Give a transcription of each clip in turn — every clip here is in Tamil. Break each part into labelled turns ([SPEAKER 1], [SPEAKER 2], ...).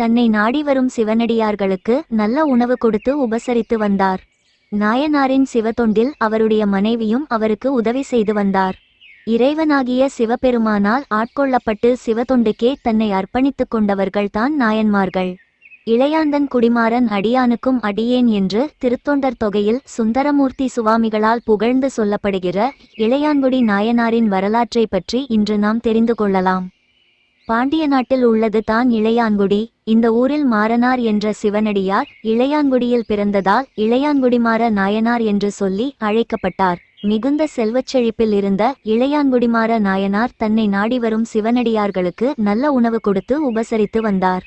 [SPEAKER 1] தன்னை நாடி வரும் சிவனடியார்களுக்கு நல்ல உணவு கொடுத்து உபசரித்து வந்தார். நாயனாரின் சிவத்தொண்டில் அவருடைய மனைவியும் அவருக்கு உதவி செய்து வந்தார். இறைவனாகிய சிவபெருமானால் ஆட்கொள்ளப்பட்டு சிவத்தொண்டுக்கே தன்னை அர்ப்பணித்துக் கொண்டவர்கள்தான் நாயன்மார்கள். இளையாந்தன் குடிமாறன் அடியானுக்கும் அடியேன் என்று திருத்தொண்டர் தொகையில் சுந்தரமூர்த்தி சுவாமிகளால் புகழ்ந்து சொல்லப்படுகிற இளையான்குடி நாயனாரின் வரலாற்றை பற்றி இன்று நாம் தெரிந்து கொள்ளலாம். பாண்டிய நாட்டில் உள்ளது தான் இளையான்குடி. இந்த ஊரில் மாறனார் என்ற சிவனடியார் இளையான்குடியில் பிறந்ததால் இளையான்குடிமாற நாயனார் என்று சொல்லி அழைக்கப்பட்டார். மிகுந்த செல்வச்செழிப்பில் இருந்த இளையான்குடிமாற நாயனார் தன்னை நாடி வரும் சிவனடியார்களுக்கு நல்ல உணவு கொடுத்து உபசரித்து வந்தார்.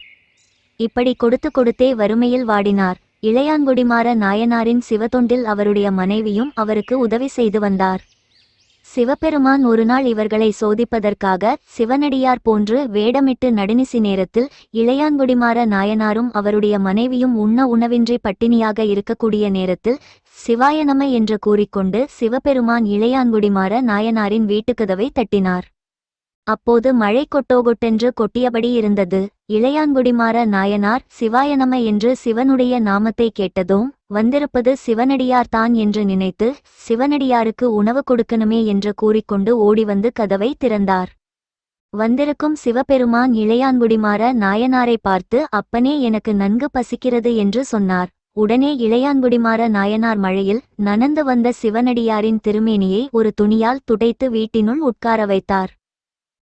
[SPEAKER 1] இப்படி கொடுத்து கொடுத்தே வறுமையில் வாடினார். இளையான்குடிமாற நாயனாரின் சிவத்தொண்டில் அவருடைய மனைவியும் அவருக்கு உதவி செய்து வந்தார். சிவபெருமான் ஒருநாள் இவர்களை சோதிப்பதற்காக சிவனடியார் போன்று வேடமிட்டு நடுநிசி நேரத்தில் இளையான்குடிமார நாயனாரும் அவருடைய மனைவியும் உண்ண உணவின்றி பட்டினியாக இருக்கக்கூடிய நேரத்தில் சிவாய என்று கூறிக்கொண்டு சிவபெருமான் இளையான்குடிமார நாயனாரின் வீட்டுக்கதவை தட்டினார். அப்போது மழை கொட்டோகொட்டென்று கொட்டியபடி இருந்தது. இளையான்குடிமாற நாயனார் சிவாயனம என்று சிவனுடைய நாமத்தை கேட்டதும் வந்திருப்பது சிவனடியார்தான் என்று நினைத்து சிவனடியாருக்கு உணவு கொடுக்கணுமே என்று கூறிக்கொண்டு ஓடிவந்து கதவை திறந்தார். வந்திருக்கும் சிவபெருமான் இளையான்குடிமாற நாயனாரை பார்த்து அப்பனே எனக்கு நன்கு பசிக்கிறது என்று சொன்னார். உடனே இளையான்குடிமாற நாயனார் மழையில் நனந்து வந்த சிவனடியாரின் திருமேனியை ஒரு துணியால் துடைத்து வீட்டினுள் உட்கார வைத்தார்.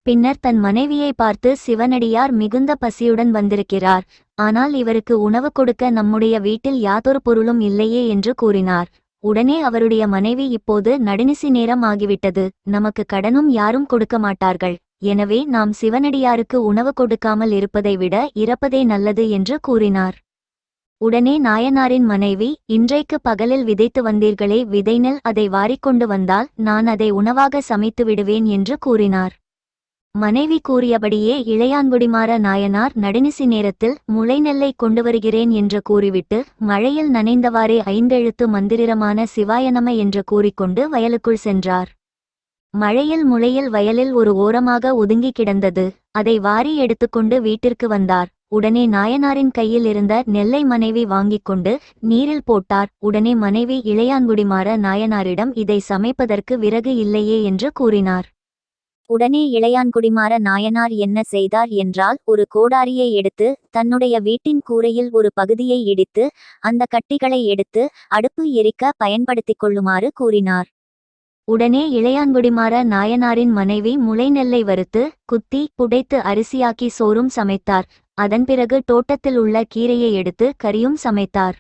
[SPEAKER 1] பின்னர் தன் மனைவியை பார்த்து சிவனடியார் மிகுந்த பசியுடன் வந்திருக்கிறார். ஆனால் இவருக்கு உணவு கொடுக்க நம்முடைய வீட்டில் யாதொரு பொருளும் இல்லையே என்று கூறினார். உடனே அவருடைய மனைவி இப்போது நடுநிசி நேரம் ஆகிவிட்டது. நமக்கு கடனும் யாரும் கொடுக்க மாட்டார்கள். எனவே நாம் சிவனடியாருக்கு உணவு கொடுக்காமல் இருப்பதை விட இறப்பதே நல்லது என்று கூறினார். உடனே நாயனாரின் மனைவி இன்றைக்கு பகலில் விதைத்து வந்தீர்களே விதைநெல் அதை வாரிக்கொண்டு வந்தால் நான் அதை உணவாக சமைத்து விடுவேன் என்று கூறினார். மனைவி கூறியபடியே இளையான்குடிமாற நாயனார் நடுநிசி நேரத்தில் முளைநெல்லை கொண்டு வருகிறேன் என்று கூறிவிட்டு மழையில் நனைந்தவாறே ஐந்தெழுத்து மந்திரமான சிவாயனம என்று கூறிக்கொண்டு வயலுக்குள் சென்றார். மழையில் முளையில் வயலில் ஒரு ஓரமாக ஒதுங்கி கிடந்தது. அதை வாரி எடுத்துக்கொண்டு வீட்டிற்கு வந்தார். உடனே நாயனாரின் கையில் இருந்த நெல்லை மனைவி வாங்கிக் கொண்டு நீரில் போட்டார். உடனே மனைவி இளையான்குடிமார நாயனாரிடம் இதை சமைப்பதற்கு விறகு இல்லையே என்று கூறினார். உடனே இளையான்குடிமார நாயனார் என்ன செய்தார் என்றால் ஒரு கோடாரியை எடுத்து தன்னுடைய வீட்டின் கூரையில் ஒரு பகுதியை இடித்து அந்த கட்டிகளை எடுத்து அடுப்பு எரிக்க பயன்படுத்திக் கொள்ளுமாறு கூறினார். உடனே இளையான்குடிமார நாயனாரின் மனைவி முளைநெல்லை வறுத்து குத்தி புடைத்து அரிசியாக்கி சோறும் சமைத்தார். அதன் பிறகு தோட்டத்தில் உள்ள கீரையை எடுத்து கறியும் சமைத்தார்.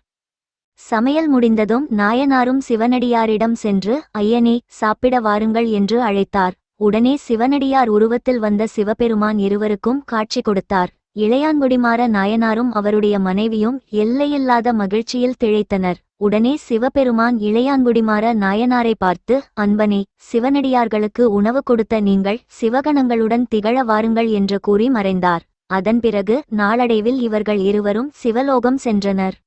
[SPEAKER 1] சமையல் முடிந்ததும் நாயனாரும் சிவனடியாரிடம் சென்று ஐயனே சாப்பிட வாருங்கள் என்று அழைத்தார். உடனே சிவனடியார் உருவத்தில் வந்த சிவபெருமான் இருவருக்கும் காட்சி கொடுத்தார். இளையான்குடிமாற நாயனாரும் அவருடைய மனைவியும் எல்லையில்லாத மகிழ்ச்சியில் திளைத்தனர். உடனே சிவபெருமான் இளையான்குடிமாற நாயனாரை பார்த்து அன்பனே சிவனடியார்களுக்கு உணவு கொடுத்த நீங்கள் சிவகணங்களுடன் திகழ வாருங்கள் என்று கூறி மறைந்தார். அதன் பிறகு நாளடைவில் இவர்கள் இருவரும் சிவலோகம் சென்றனர்.